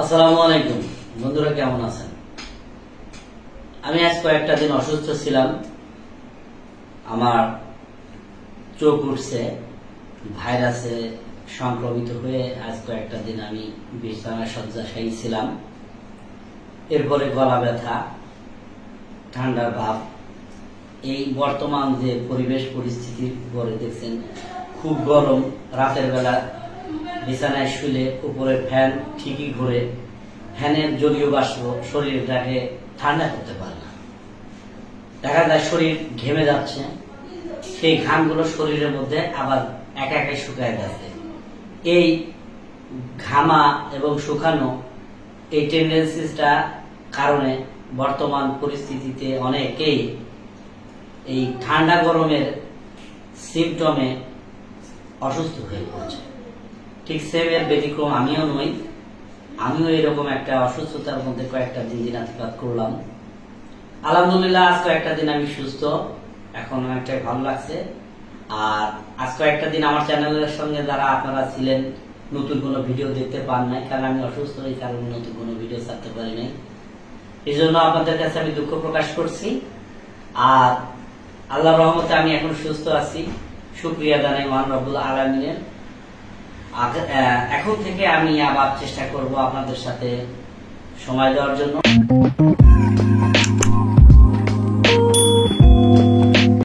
আসসালামু আলাইকুম। বন্ধুরা, কেমন আছেন? আমি আজ কয়েকটা দিন অসুস্থ ছিলাম। আমার চোখ উঠছে, ভাইরাসে সংক্রমিত হয়ে আজ কয়েকটা দিন আমি বিছানা শয্যাশায়ী ছিলাম। এরপরে গলা ব্যথা, ঠান্ডার ভাব। এই বর্তমান যে পরিবেশ পরিস্থিতি পরে দেখছেন, খুব গরম, রাতের বেলা বিছানায় শুলে উপরে ফ্যান ঠিকই ঘুরে, ফ্যানের জলীয় বাষ্প শরীরটাকে ঠান্ডা করতে পারে না। দেখা যায় শরীর ঘেমে যাচ্ছে, সেই ঘামগুলো শরীরের মধ্যে আবার একা একা শুকায় যাচ্ছে। এই ঘামা এবং শুকানো এই টেন্ডেন্সিসটা কারণে বর্তমান পরিস্থিতিতে অনেকেই এই ঠান্ডা গরমের সিমটমে অসুস্থ হয়ে পড়ছে। ঠিক সেম এর ব্যতিক্রম আমিও নই। আমিও এরকম একটা অসুস্থতার মধ্যে কয়েকটা দিন দিনাতিপাত করলাম। আলহামদুলিল্লাহ, আজ কয়েকটা দিন আমি সুস্থ। এখন অনেকটাই ভালো লাগছে। আর আজ কয়েকটা দিন আমার চ্যানেলের সঙ্গে যারা আপনারা ছিলেন, নতুন কোনো ভিডিও দেখতে পান নাই, কারণ আমি অসুস্থ এই কারণে নতুন কোনো ভিডিও ছাড়তে পারি নাই। এই জন্য আপনাদের কাছে আমি দুঃখ প্রকাশ করছি। আর আল্লাহ রহমতে আমি এখন সুস্থ আছি। শুক্রিয়া জানাই মহান রব্বুল আলমিনের। এখন থেকে আমি আবার চেষ্টা করব আপনাদের সাথে সময় দেওয়ার জন্য।